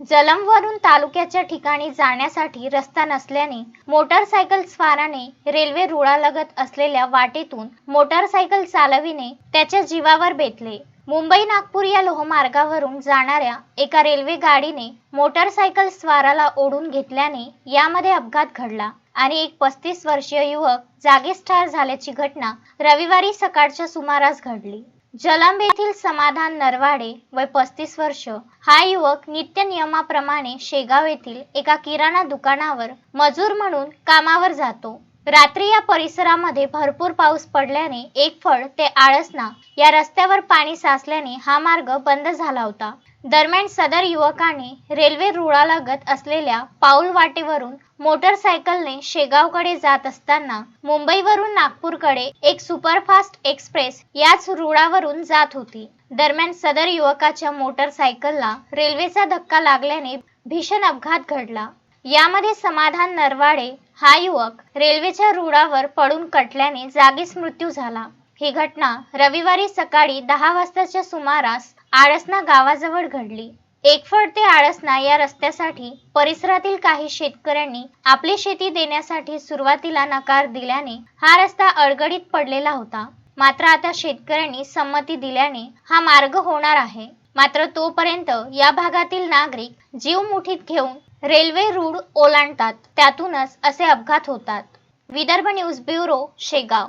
जलमवरून तालुक्याच्या ठिकाणी जाण्यासाठी रस्ता नसल्याने मोटारसायकल स्वाराने रेल्वे रुळालगत असलेल्या वाटेतून मोटारसायकल चालविणे त्याच्या जीवावर बेतले. मुंबई नागपूर या लोहमार्गावरून जाणाऱ्या एका रेल्वे गाडीने मोटारसायकल स्वाराला ओढून घेतल्याने यामध्ये अपघात घडला आणि एक पस्तीस वर्षीय युवक जागीच ठार झाल्याची घटना रविवारी सकाळच्या सुमारास घडली. जलांब येथील समाधान नरवाडे वय पस्तीस वर्ष. हा युवक नित्य नियमाप्रमाणे शेगाव येथील एका किराणा दुकानावर मजूर म्हणून कामावर जातो. रात्री या परिसरामध्ये भरपूर पाऊस पडल्याने एक फळ ते आळसना या रस्त्यावर पाणी साचल्याने हा मार्ग बंद झाला होता. दरम्यान सदर युवकाने रेल्वे रुळालगत असलेल्या पाऊल वाटेवरून मोटरसायकलने शेगावकडे जात असताना मुंबईवरून नागपूरकडे एक सुपरफास्ट एक्सप्रेस याच रुळावरून जात होती. दरम्यान सदर युवकाच्या मोटरसायकलला रेल्वेचा धक्का लागल्याने भीषण अपघात घडला. यामध्ये समाधान नरवाडे हा युवक रेल्वेच्या रुळावर पडून कटल्याने जागीच मृत्यू झाला. ही घटना रविवारी सकाळी दहा वाजताच्या सुमारास आळसना गावाजवळ घडली. एकफळ ते आळसना या रस्त्यासाठी परिसरातील काही शेतकऱ्यांनी आपली शेती देण्यासाठी सुरुवातीला नकार दिल्याने हा रस्ता अडगडीत पडलेला होता. मात्र आता शेतकऱ्यांनी संमती दिल्याने हा मार्ग होणार आहे. मात्र तोपर्यंत या भागातील नागरिक जीव मुठीत घेऊन रेल्वे रूळ ओलांडतात. त्यातूनच असे अपघात होतात. Vidarbha news bureau Shegaon.